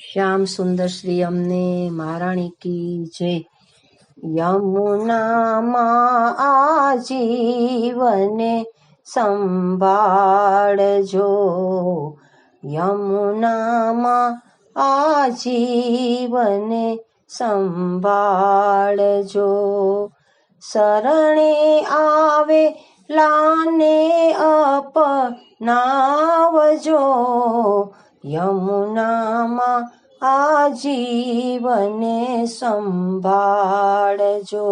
શ્યામ સુંદર શ્રી અમને મહારાણી કી જય. યમુનામાં આજીવને સંભાળજો. યમુનામાં આજીવને સંભાળજો. શરણે આવે લાને અપનાવજો. યમુનામાં આજીવને સંભાળજો.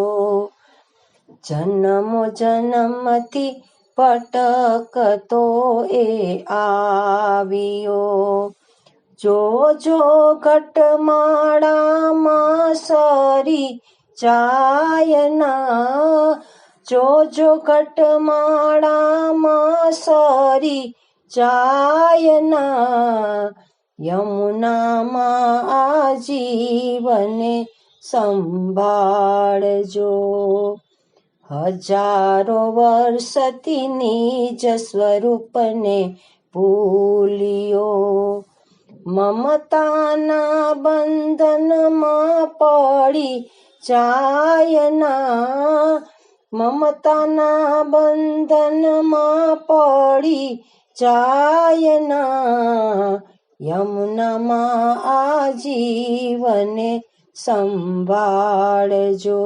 જન્મ જન્મથી પટકતો એ આવ્યો. જોજો ઘટમાળામાં સરી જાયના જોજો ઘટમાળામાં સરી જાયના યમુનામાં આજીવને સંભાળજો હજારો વર્ષથી નિજ સ્વરૂપને ભૂલ્યો મમતાના બંધનમાં પડી જાયના મમતાના બંધનમાં પડી જાયના યમુનામાં આજીવને સંભાળજો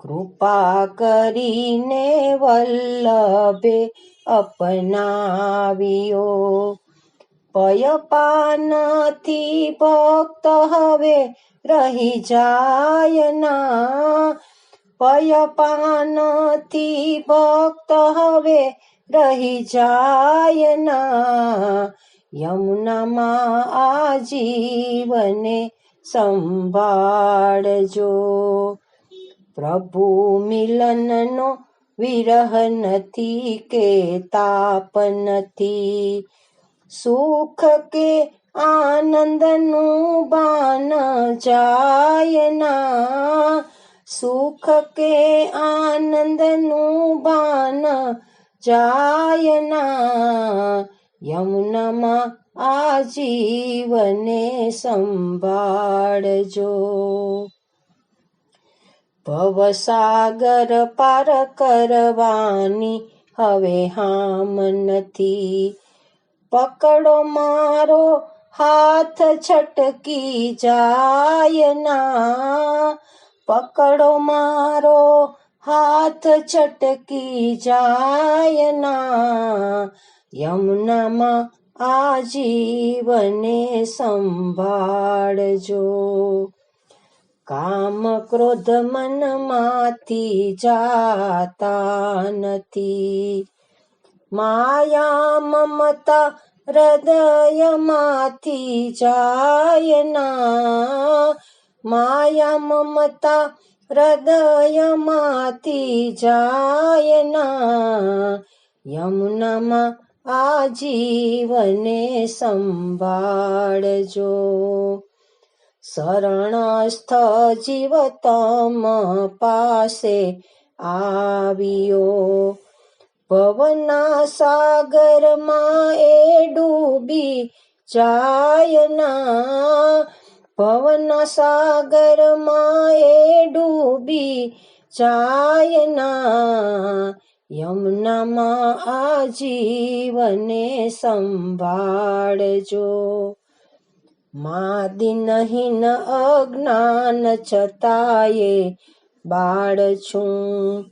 કૃપા કરીને વલ્લભે અપનાવ્યો પયપાનથી ભક્ત હવે રહી જાયના પયપાનથી ભક્ત હવે રહી જાયના યમુનામાં આજીવને સંભાળજો પ્રભુ મિલનનો વિરહ નથી કે તાપ નથી સુખ કે આનંદનું બાન જાયના સુખ કે આનંદનું બાન જાયના યમુનામાં આજીવને સંભાળજો ભવસાગર પાર કરવાની હવે હામ નથી પકડો મારો હાથ છટકી જાયના પકડો મારો હાથ છટકી જાયના યમુનામાં આજીવને સંભાળજો. કામ ક્રોધ મનમાંથી જાતા નથી. માયા મમતા હૃદયમાંથી જાયના માયા મમતા હૃદયમાંથી જાયના. યમુનામાં આજીવને સંભાળજો. શરણસ્થ જીવતમ પાસે આવ્યો. ભવના સાગરમાં એ ડૂબી જાયના. ભવના સાગરમાં એ ડૂબી ચાયના યમુનામાં આજીવને સંભાળજો. માદિનહીન અજ્ઞાન છતાંય બાળ છું.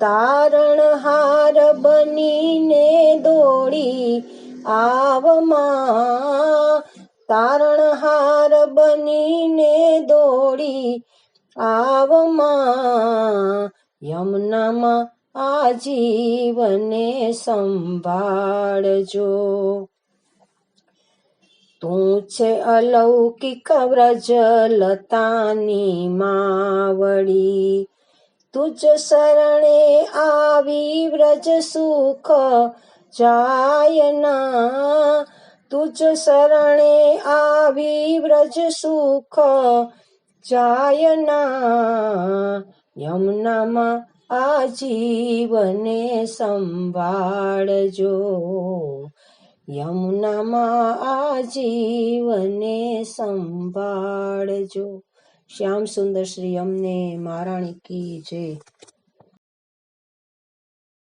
તારણહાર બનીને દોડી આવમાં તારણહાર બનીને દોડી આવમાં યમુનામાં આજીવને સંભાળજો. તું છે અલૌકિક વ્રજ લતાની માવડી તુજ શરણે આવી વ્રજ સુખ જાયના તુજ શરણે આવી વ્રજ સુખ જાયના યમુનામાં આજીવને સંભાળજો. યમુનામાં આ જીવને સંભાળજો. શ્યામ સુંદર શ્રી અમને મહારાણી કી જય.